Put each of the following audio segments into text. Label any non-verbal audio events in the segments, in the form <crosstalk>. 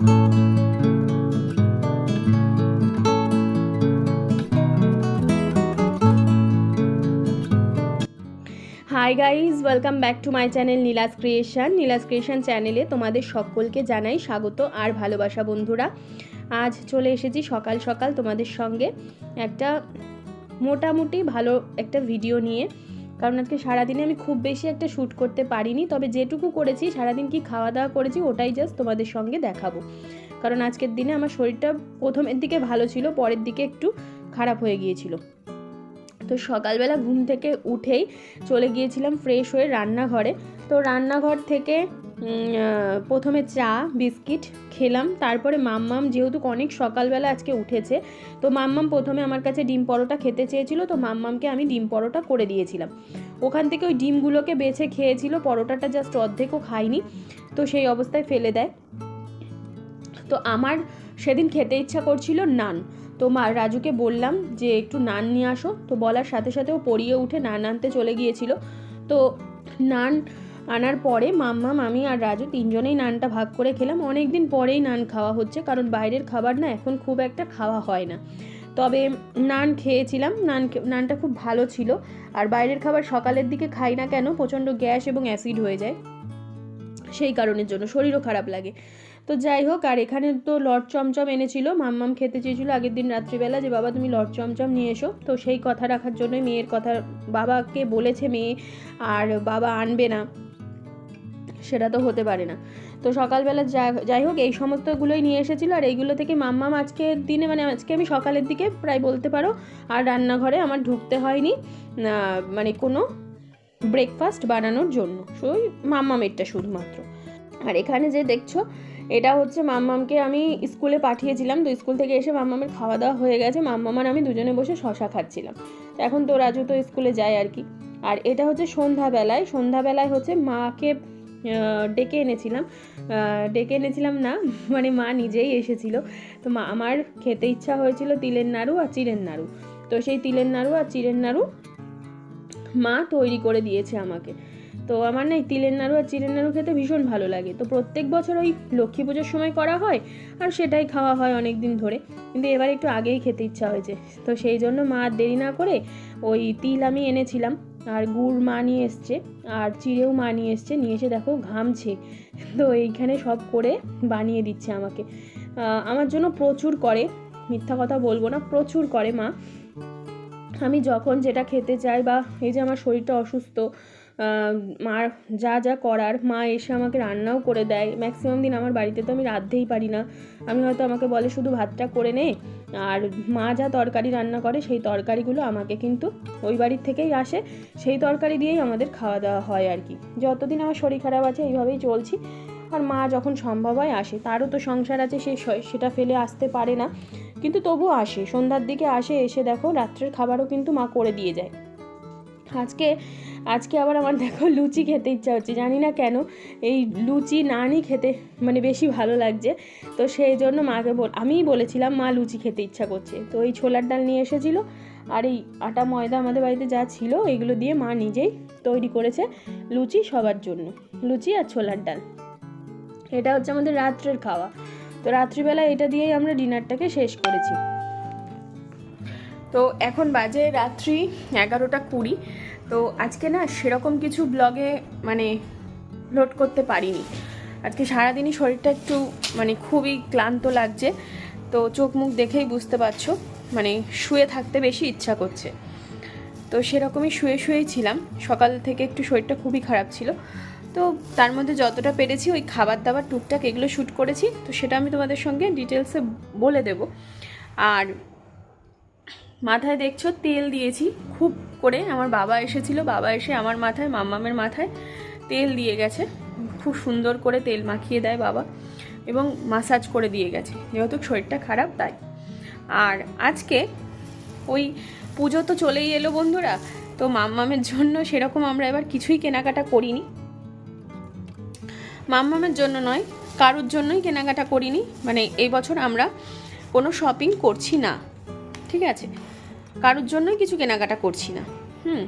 Hi guys welcome back to my channel Nilas creation Nilas creation চ্যানেলে তোমাদের সকলকে জানাই স্বাগত আর ভালোবাসা বন্ধুরা। আজ চলে এসেছি সকাল সকাল তোমাদের সঙ্গে একটা মোটামুটি ভালো একটা ভিডিও নিয়ে। কারণ আজকে সারাদিনে আমি খুব বেশি একটা শ্যুট করতে পারিনি, তবে যেটুকু করেছি, সারাদিন কি খাওয়া দাওয়া করেছি, ওটাই জাস্ট তোমাদের সঙ্গে দেখাবো। কারণ আজকের দিনে আমার শরীরটা প্রথমের দিকে ভালো ছিল, পরের দিকে একটু খারাপ হয়ে গিয়েছিল। তো সকালবেলা ঘুম থেকে উঠেই চলে গিয়েছিলাম ফ্রেশ হয়ে রান্নাঘরে। তো রান্নাঘর থেকে প্রথমে চা, বিস্কিট খেলাম। তারপরে মাম্মাম, যেহেতু অনেক সকালবেলা আজকে উঠেছে, তো মাম্মাম প্রথমে আমার কাছে ডিম পরোটা খেতে চেয়েছিল, তো মাম্মামকে আমি ডিম পরোটা করে দিয়েছিলাম। ওখান থেকে ওই ডিমগুলোকে বেছে খেয়েছিল, পরোটাটা জাস্ট অর্ধেকও খাইনি, তো সেই অবস্থায় ফেলে দেয়। তো আমার সেদিন খেতে ইচ্ছা করছিল নান। তো মা, রাজুকে বললাম যে, একটু নান নিয়ে আসো। তো বলার সাথে সাথে ও পরিয়ে উঠে নান আনতে চলে গিয়েছিল। তো নান আনার পরে মাম্মা, মামি আর রাজু তিনজনেই নানটা ভাগ করে খেলাম। অনেক দিন পরেই নান খাওয়া হচ্ছে, কারণ বাইরের খাবার না এখন খুব একটা খাওয়া হয় না। তবে নান খেয়েছিলাম, নান নানটা খুব ভালো ছিল। আর বাইরের খাবার সকালের দিকে খাই না কেন, প্রচণ্ড গ্যাস এবং অ্যাসিড হয়ে যায়। সেই কারণের জন্য শরীরও খারাপ লাগে। তো যাই হোক, আর এখানে তো লট চমচম এনেছিল, মাম্মাম খেতে চেয়েছিল আগের দিন রাত্রিবেলা যে, বাবা, তুমি লট চমচম নিয়ে এসো। তো সেই কথা রাখার জন্যই মেয়ের কথা, বাবাকে বলেছে মেয়ে, আর বাবা আনবে না। সেটা তো হতে পারে না। তো সকালবেলা যাই হোক, এই সমস্তগুলোই নিয়ে এসেছিল আর এইগুলো থেকে মাম্মাম আজকের দিনে মানে আজকে আমি সকালের দিকে প্রায় বলতে পারো, আর রান্নাঘরে আমার ঢুকতে হয়নি মানে কোনো ব্রেকফাস্ট বানানোর জন্য। ওই মাম্মামেরটা শুধুমাত্র। আর এখানে যে দেখছ, এটা হচ্ছে মাম্মামকে আমি স্কুলে পাঠিয়েছিলাম। তো স্কুল থেকে এসে মাম্মামের খাওয়া দাওয়া হয়ে গেছে। মাম্মাম আর আমি দুজনে বসে শশা খাচ্ছিলাম। তো এখন তো রাজু তো স্কুলে যায় আর কি। আর এটা হচ্ছে সন্ধ্যাবেলায়। সন্ধ্যাবেলায় হচ্ছে মাকে ডেকে এনেছিলাম। ডেকে এনেছিলাম না <laughs> মানে মা নিজেই এসেছিল। তো মা, আমার খেতে ইচ্ছা হয়েছিল তিলের নাড়ু আর চিড়ের নাড়ু। তো সেই তিলের নাড়ু আর চিড়ের নাড়ু মা তৈরি করে দিয়েছে আমাকে। তো আমার না তিলের নাড়ু আর চিড়ের নাড়ু খেতে ভীষণ ভালো লাগে। তো প্রত্যেক বছর ওই লক্ষ্মী পুজোর সময় করা হয় আর সেটাই খাওয়া হয় অনেক দিন ধরে। কিন্তু এবার একটু আগেই খেতে ইচ্ছা হয়েছে। তো সেই জন্য মা আর দেরি না করে ওই তিল আমি এনেছিলাম। আর গুড় মা নিয়ে এসছে, আর চিড়েও মা নিয়ে এসছে, নিয়ে এসে দেখো ঘামছে। তো এইখানে সব করে বানিয়ে দিচ্ছে আমাকে। আমার জন্য প্রচুর করে, মিথ্যা কথা বলব না, প্রচুর করে মা। আমি যখন যেটা খেতে চাই বা এই যে আমার শরীরটা অসুস্থ মার যা যা করার, মা এসে আমাকে রান্নাও করে দেয়। ম্যাক্সিমাম দিন আমার বাড়িতে তো আমি রাঁধতেই পারি না। আমি হয়তো আমাকে বলে, শুধু ভাতটা করে নে। আর মা যা তরকারি রান্না করে সেই তরকারিগুলো আমাকে কিন্তু ওই বাড়ির থেকেই আসে। সেই তরকারি দিয়েই আমাদের খাওয়া দাওয়া হয় আর কি। যতদিন আমার শরীর খারাপ আছে এইভাবেই চলছি। আর মা যখন সম্ভব হয় আসে, তারও তো সংসার আছে সে সেটা ফেলে আসতে পারে না। কিন্তু তবু আসে, সন্ধ্যার দিকে আসে, এসে দেখো রাত্রের খাবারও কিন্তু মা করে দিয়ে যায়। আজকে আজকে আবার আমার দেখো লুচি খেতে ইচ্ছা হচ্ছে, জানি না কেন এই লুচি নানই খেতে মানে বেশি ভালো লাগছে। তো সেই জন্য মাকে বল, আমিই বলেছিলাম মা লুচি খেতে ইচ্ছা করছে। তো এই ছোলার ডাল নিয়ে এসেছিল, আর এই আটা ময়দা আমাদের বাড়িতে যা ছিল, এগুলো দিয়ে মা নিজেই তৈরি করেছে লুচি সবার জন্য, লুচি আর ছোলার ডাল। এটা হচ্ছে আমাদের রাত্রের খাওয়া। তো রাত্রিবেলা এটা দিয়েই আমরা ডিনারটাকে শেষ করেছি। তো এখন বাজে রাত্রি এগারোটা কুড়ি। তো আজকে না সেরকম কিছু ব্লগে মানে লোড করতে পারিনি। আজকে সারাদিনই শরীরটা একটু মানে খুবই ক্লান্ত লাগছে। তো চোখ মুখ দেখেই বুঝতে পারছ মানে শুয়ে থাকতে বেশি ইচ্ছা করছে। তো সেরকমই শুয়ে শুয়েই ছিলাম। সকাল থেকে একটু শরীরটা খুবই খারাপ ছিল। তো তার মধ্যে যতটা পেরেছি ওই খাবার দাবার টুকটাক এগুলো শ্যুট করেছি। তো সেটা আমি তোমাদের সঙ্গে ডিটেলসে বলে দেব। আর মাথায় দেখছ, তেল দিয়েছি। খুব করে আমার বাবা এসেছিল, বাবা এসে আমার মাথায় মাম্মামের মাথায় তেল দিয়ে গেছে। খুব সুন্দর করে তেল মাখিয়ে দেয় বাবা এবং মাসাজ করে দিয়ে গেছে। যেহেতু শরীরটা খারাপ, তাই। আর আজকে ওই পুজো তো চলেই এলো বন্ধুরা, তো মাম্মামের জন্য সেরকম আমরা এবার কিছুই কেনাকাটা করিনি। মাম্মামের জন্য নয়, কারোর জন্যই কেনাকাটা করিনি। মানে এই বছর আমরা কোনো শপিং করছি না। ঠিক আছে? কারোর জন্যই কিছু কেনাকাটা করছি না। হুম।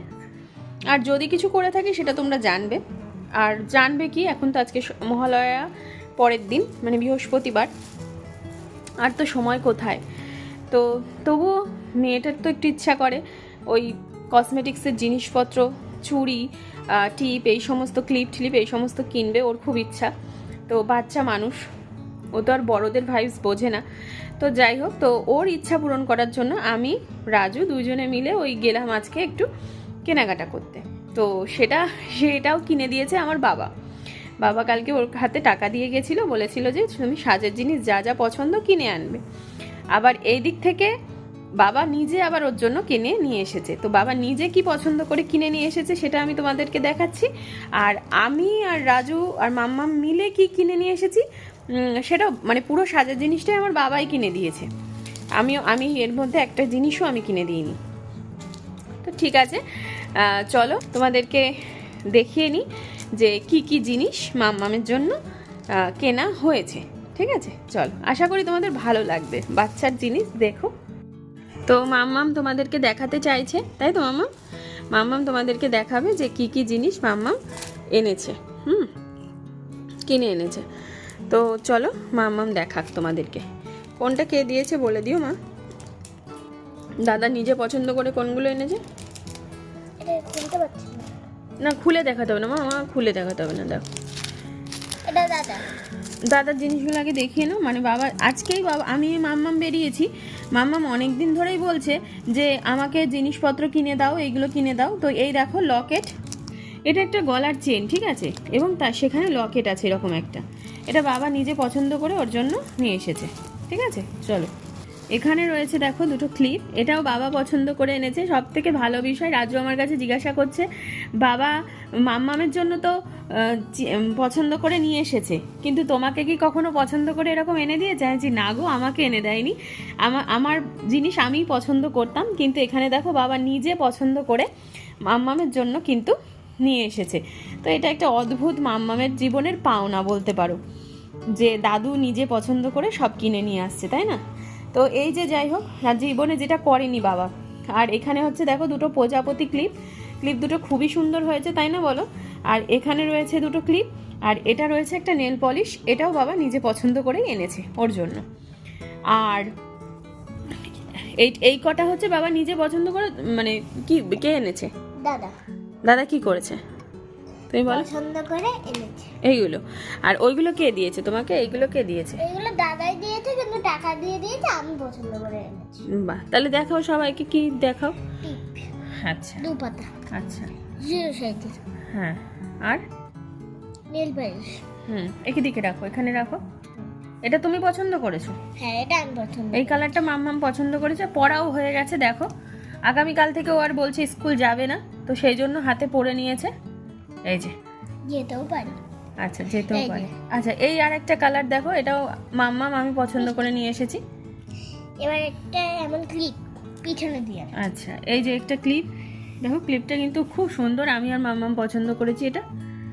আর যদি কিছু করে থাকি, সেটা তোমরা জানবে। আর জানবে কি, এখন তো আজকে মহালয়া, পরের দিন মানে বৃহস্পতিবার। আর তো সময় কোথায়? তো তবুও মেয়েটার তো একটু ইচ্ছা করে। ওই কসমেটিক্সের জিনিসপত্র, চুড়ি টিপ, এই সমস্ত ক্লিপ টিলিপ এই সমস্ত কিনবে, ওর খুব ইচ্ছা। তো বাচ্চা মানুষ, ও তো আর বড়োদের ভাইবস বোঝে না। তো যাই হোক, তো ওর ইচ্ছা পূরণ করার জন্য আমি, রাজু দুজনে মিলে ওই গেলাম আজকে একটু কেনাকাটা করতে। তো সেটা, সেটাও কিনে দিয়েছে আমার বাবা। বাবা কালকে ওর হাতে টাকা দিয়ে গেছিল, বলেছিল যে তুমি সাজের জিনিস যা যা পছন্দ কিনে আনবে। আবার এই দিক থেকে বাবা নিজে আবার ওর জন্য কিনে নিয়ে এসেছে। তো বাবা নিজে কি পছন্দ করে কিনে নিয়ে এসেছে সেটা আমি তোমাদেরকে দেখাচ্ছি। আর আমি আর রাজু আর মাম্মা মিলে কি কিনে নিয়ে এসেছি সেটা মানে পুরো সাজার জিনিসটাই আমার বাবাই কিনে দিয়েছে। আমিও, আমি এর মধ্যে একটা জিনিসও আমি কিনে দিইনি। তো ঠিক আছে চলো তোমাদেরকে দেখিয়ে নিই যে কি কি জিনিস মাম্মামের জন্য কেনা হয়েছে। ঠিক আছে, চলো। আশা করি তোমাদের ভালো লাগবে। বাচ্চার জিনিস দেখো। তো মাম্মাম তোমাদেরকে দেখাতে চাইছে, তাই তো মাম্মাম মাম্মাম তোমাদেরকে দেখাবে যে কি কি জিনিস মাম্মাম এনেছে। হুম, কিনে এনেছে। তো চলো মাম্মাম দেখাক তোমাদেরকে। কোনটা কে দিয়েছে বলে দিও মা। দাদা নিজে পছন্দ করে কোনগুলো এনেছে? না। খুলে দেখাতে হবে না মা আমার খুলে দেখাতে হবে না দেখো। দাদা। দাদার জিনিসগুলো আগে দেখিয়ে নাও মানে বাবা আজকেই বাবা আমি মাম্মাম বেরিয়েছি। মাম্মাম অনেক দিন ধরেই বলছে যে আমাকে জিনিসপত্র কিনে দাও এইগুলো কিনে দাও। তো এই দেখো লকেট। এটা একটা গলার চেন ঠিক আছে? এবং তার সেখানে লকেট আছে এরকম একটা। এটা বাবা নিজে পছন্দ করে ওর জন্য নিয়ে এসেছে। ঠিক আছে? চলো। এখানে রয়েছে দেখো দুটো ক্লিপ এটাও বাবা পছন্দ করে এনেছে। সব থেকে ভালো বিষয় রাজু আমার কাছে জিজ্ঞাসা করছে বাবা মাম্মামের জন্য তো পছন্দ করে নিয়ে এসেছে। কিন্তু তোমাকে কি কখনো পছন্দ করে এরকম এনে দিয়েছে? আমি বলছি, না গো আমাকে এনে দেয়নি। আমার আমার জিনিস আমিই পছন্দ করতাম। কিন্তু এখানে দেখো বাবা নিজে পছন্দ করে মাম্মামের জন্য কিন্তু নিয়ে এসেছে। তো এটা একটা অদ্ভুত মাম্মামের জীবনের পাওনা বলতে পারো। যে দাদু নিজে পছন্দ করে সব কিনে নিয়ে আসছে, তাই না? তো এই যে যাই হোক জীবনে যেটা করেনি বাবা। আর এখানে হচ্ছে দেখো দুটো প্রজাপতি ক্লিপ। ক্লিপ দুটো খুবই সুন্দর হয়েছে, তাই না বলো? আর এখানে রয়েছে দুটো ক্লিপ। আর এটা রয়েছে একটা নেল পলিশ। এটাও বাবা নিজে পছন্দ করেই এনেছে ওর জন্য। আর এই এই কটা হচ্ছে বাবা নিজে পছন্দ করে মানে কি, কে এনেছে? দাদা। দাদা কি করেছে? তুমি বলো। পছন্দ করে এনেছে। এইগুলো। আর ওইগুলো কে দিয়েছে তোমাকে? এইগুলো কে দিয়েছে? এগুলো দাদাই দিয়েছে কিন্তু টাকা দিয়ে দিয়েছে আমি পছন্দ করে এনেছি। বাহ তাহলে দেখাও সবাইকে কি দেখাও? আচ্ছা। দু পাতা আচ্ছা। জিরো সাইজের। হ্যাঁ। আর? Nail polish. হুম একই দিকে রাখো এখানে রাখো। এটা তুমি পছন্দ করেছ? হ্যাঁ এটা আমি পছন্দ এই কালারটা মাম্মাম পছন্দ করেছে পড়াও হয়ে গেছে দেখো। আগামীকাল থেকে ও আর বলছে স্কুল যাবে না। তো সেই জন্য হাতে পরে নিয়েছে। এই যে। যেতেও পারি। আচ্ছা যেতেও পারে। আচ্ছা এই আর একটা কালার দেখো এটাও মাম্মাম আমি পছন্দ করে নিয়ে এসেছি। এবার একটা এমন ক্লিপ পিছনে দিয়ে আচ্ছা এই যে একটা ক্লিপ। দেখো ক্লিপটা কিন্তু খুব সুন্দর আমি আর মাম্মাম পছন্দ করেছি এটা।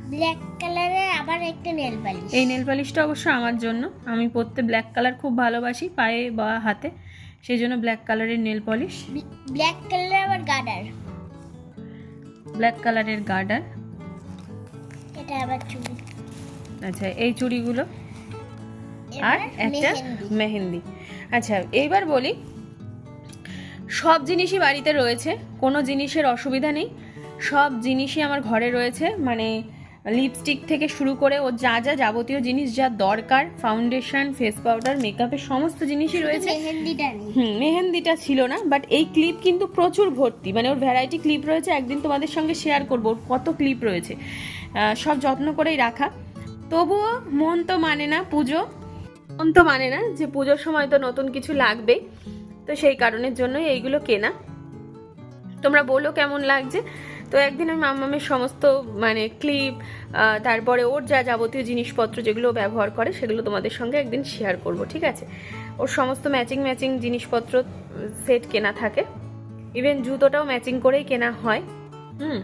ব্ল্যাক কালারের আবার একটা নেল পালিশ। এই নেল পালিশটা অবশ্য আমার জন্য। আমি পরতে ব্ল্যাক কালার খুব ভালোবাসি পায়ে বা হাতে। সেই জন্য ব্ল্যাক কালারের নেল পলিশ। ব্ল্যাক কালারের আবার গার্ডার ব্ল্যাক কালারের গার্ডার এটা আবার চুড়ি। আচ্ছা এই চুড়িগুলো? আর একটা মেহেন্দি। মেহেন্দি। আচ্ছা এইবার বলি সব জিনিসই বাড়িতে রয়েছে কোনো জিনিসের অসুবিধা নেই। সব জিনিসই আমার ঘরে রয়েছে মানে লিপস্টিক থেকে শুরু করে ও যা যা যাবতীয় জিনিস যা দরকার ফাউন্ডেশন ফেস পাউডার মেকআপের সমস্ত জিনিসই রয়েছে। হুম মেহেন্দিটা ছিল না বাট এই ক্লিপ কিন্তু প্রচুর ভর্তি। মানে ওর ভ্যারাইটি ক্লিপ রয়েছে একদিন তোমাদের সঙ্গে শেয়ার করব ওর কত ক্লিপ রয়েছে। সব যত্ন করেই রাখা। তবুও মন তো মানে না পুজো। মন তো মানে না যে পুজোর সময় তো নতুন কিছু লাগবে। তো সেই কারণের জন্যই এইগুলো কেনা। তোমরা বলো কেমন লাগছে। তো একদিন আমি মাম্মামের সমস্ত মানে ক্লিপ তারপরে ওর যা যাবতীয় জিনিসপত্র যেগুলো ব্যবহার করে সেগুলো তোমাদের সঙ্গে একদিন শেয়ার করব ঠিক আছে? ওর সমস্ত ম্যাচিং ম্যাচিং জিনিসপত্র সেট কেনা থাকে। ইভেন জুতোটাও ম্যাচিং করেই কেনা হয়। হুম?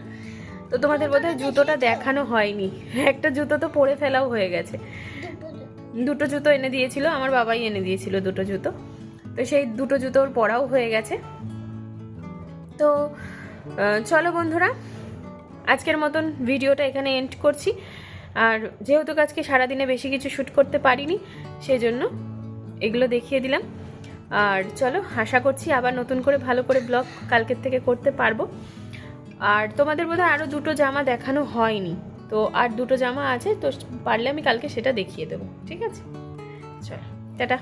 তো তোমাদের বোধহয় জুতোটা দেখানো হয়নি। একটা জুতো তো পরে ফেলাও হয়ে গেছে। দুটো জুতো এনে দিয়েছিল আমার বাবাই এনে দিয়েছিল দুটো জুতো। তো সেই দুটো জুতো ওর পরাও হয়ে গেছে। তো চলো বন্ধুরা, আজকের মতন ভিডিওটা এখানে এন্ড করছি। আর যেহেতু আজকে সারাদিনে বেশি কিছু শ্যুট করতে পারিনি সেই জন্য এগুলো দেখিয়ে দিলাম। আর চলো, আশা করছি আবার নতুন করে ভালো করে ব্লগ কালকের থেকে করতে পারব। আর তোমাদের বোধহয় আরও দুটো জামা দেখানো হয়নি। তো আর দুটো জামা আছে, তো পারলে আমি কালকে সেটা দেখিয়ে দেবো। ঠিক আছে? চলো, টাটা।